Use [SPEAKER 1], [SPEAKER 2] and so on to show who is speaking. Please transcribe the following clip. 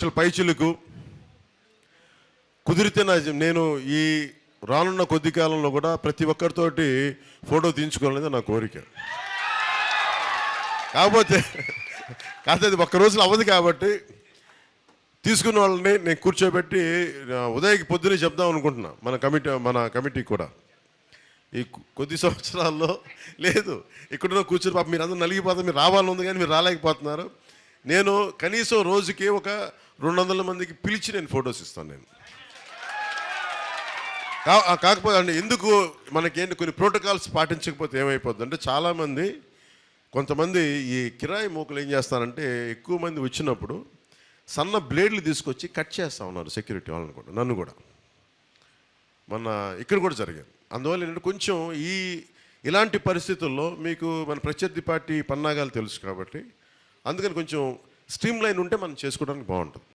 [SPEAKER 1] అసలు కుదిరితే నా నేను ఈ రానున్న కొద్ది కాలంలో కూడా ప్రతి ఒక్కరితోటి ఫోటో తీయించుకోవాలనేది నా కోరిక. కాకపోతే కాకపోతే అది ఒక్క రోజులో అవ్వదు కాబట్టి తీసుకున్న వాళ్ళని నేను కూర్చోబెట్టి ఉదయకి పొద్దునే చెప్దాం అనుకుంటున్నా మన కమిటీ మన కమిటీ కూడా. ఈ కొద్ది సంవత్సరాల్లో లేదు. ఇక్కడ కూర్చొని పాప మీరు అందరూ నలిగిపోతారు మీరు రావాలని ఉంది కానీ మీరు రాలేకపోతున్నారు. నేను కనీసం రోజుకి ఒక రెండు వందల మందికి పిలిచి నేను ఫొటోస్ ఇస్తాను నేను. కాకపోతే అంటే ఎందుకు మనకేంటి కొన్ని ప్రోటోకాల్స్ పాటించకపోతే ఏమైపోద్ది అంటే చాలామంది కొంతమంది ఈ కిరాయి మూకలు ఏం చేస్తారంటే ఎక్కువ మంది వచ్చినప్పుడు సన్న బ్లేడ్లు తీసుకొచ్చి కట్ చేస్తా ఉన్నారు సెక్యూరిటీ వాళ్ళని కూడా నన్ను కూడా. మన ఇక్కడ కూడా జరిగింది అందువల్ల ఏంటంటే కొంచెం ఈ ఇలాంటి పరిస్థితుల్లో మీకు మన ప్రత్యర్థి పార్టీ పన్నాగాలు తెలుసు కాబట్టి అందుకని కొంచెం స్ట్రీమ్ లైన్ ఉంటే మనం చేసుకోవడానికి బాగుంటుంది.